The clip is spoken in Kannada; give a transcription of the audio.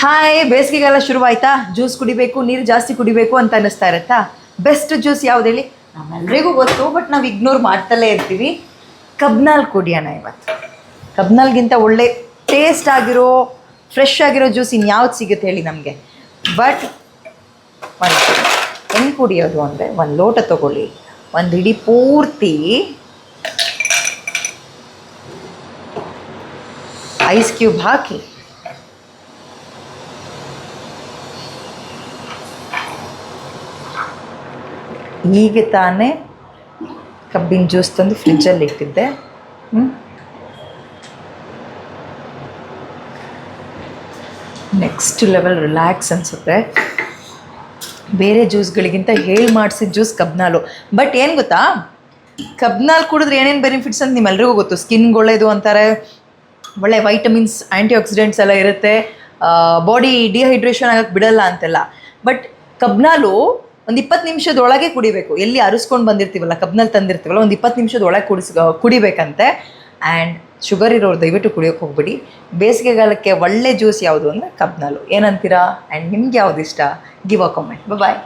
ಹಾಯ್ ಬೇಸಿಗೆಗಾಲ ಶುರುವಾಯ್ತಾ? ಜ್ಯೂಸ್ ಕುಡಿಬೇಕು, ನೀರು ಜಾಸ್ತಿ ಕುಡಿಬೇಕು ಅಂತ ಅನ್ನಿಸ್ತಾ ಇರುತ್ತಾ? ಬೆಸ್ಟ್ ಜ್ಯೂಸ್ ಯಾವ್ದು ಹೇಳಿ? ನಮ್ಮೆಲ್ರಿಗೂ ಗೊತ್ತು ಬಟ್ ನಾವು ಇಗ್ನೋರ್ ಮಾಡ್ತಲೇ ಇರ್ತೀವಿ. ಕಬ್ನಾಲ್ ಕುಡಿಯೋಣ ಇವತ್ತು. ಕಬ್ನಾಲ್ಗಿಂತ ಒಳ್ಳೆ ಟೇಸ್ಟ್ ಆಗಿರೋ ಫ್ರೆಶ್ ಆಗಿರೋ ಜ್ಯೂಸ್ ಇನ್ಯಾವ್ದು ಸಿಗುತ್ತೆ ಹೇಳಿ ನಮಗೆ? ಬಟ್ ಒಂದು ಹೆಂಗೆ ಕುಡಿಯೋದು ಅಂದರೆ ಒಂದು ಲೋಟ ತಗೊಳ್ಳಿ. ಒಂದು ಇಡೀ ಪೂರ್ತಿ ಐಸ್ ಕ್ಯೂಬ್ ಹಾಕಿ. ಈಗ ತಾನೇ ಕಬ್ಬಿನ ಜ್ಯೂಸ್ ತಂದು ಫ್ರಿಜ್ಜಲ್ಲಿ ಇಟ್ಟಿದ್ದೆ. ನೆಕ್ಸ್ಟ್ ಲೆವೆಲ್ ರಿಲ್ಯಾಕ್ಸ್ ಅನಿಸುತ್ತೆ. ಬೇರೆ ಜ್ಯೂಸ್ಗಳಿಗಿಂತ ಹೇಳಿ ಮಾಡಿಸಿದ ಜ್ಯೂಸ್ ಕಬ್ನಾಲು ಬಟ್ ಏನು ಗೊತ್ತಾ? ಕಬ್ನಾಲ್ ಕುಡಿದ್ರೆ ಏನೇನು ಬೆನಿಫಿಟ್ಸ್ ಅಂತ ನಿಮ್ಮೆಲ್ಲರಿಗೂ ಗೊತ್ತು. ಸ್ಕಿನ್ಗೆ ಒಳ್ಳೆಯದು ಅಂತಾರೆ. ಒಳ್ಳೆ ವೈಟಮಿನ್ಸ್ ಆ್ಯಂಟಿ ಆಕ್ಸಿಡೆಂಟ್ಸ್ ಎಲ್ಲ ಇರುತ್ತೆ. ಬಾಡಿ ಡಿಹೈಡ್ರೇಷನ್ ಆಗಕ್ಕೆ ಬಿಡಲ್ಲ ಅಂತೆಲ್ಲ. ಬಟ್ ಕಬ್ನಾಲು ಒಂದು ಇಪ್ಪತ್ತು ನಿಮಿಷದೊಳಗೆ ಕುಡಿಬೇಕು. ಎಲ್ಲಿ ಅರಿಸ್ಕೊಂಡು ಬಂದಿರ್ತೀವಲ್ಲ ಕಬ್ನಲ್ಲಿ ತಂದಿರ್ತೀವಲ್ಲ, ಒಂದು ಇಪ್ಪತ್ತು ನಿಮಿಷದೊಳಗೆ ಕುಡಿಸ್ ಕುಡಿಬೇಕಂತೆ. ಆ್ಯಂಡ್ ಶುಗರ್ ಇರೋರು ದಯವಿಟ್ಟು ಕುಡಿಯೋಕೆ ಹೋಗ್ಬಿಡಿ. ಬೇಸಿಗೆಗಾಲಕ್ಕೆ ಒಳ್ಳೆ ಜ್ಯೂಸ್ ಯಾವುದು ಅಂದರೆ ಕಬ್ನಲ್ಲು. ಏನಂತೀರಾ? ಆ್ಯಂಡ್ ನಿಮ್ಗೆ ಯಾವುದು ಇಷ್ಟ? Give a comment bye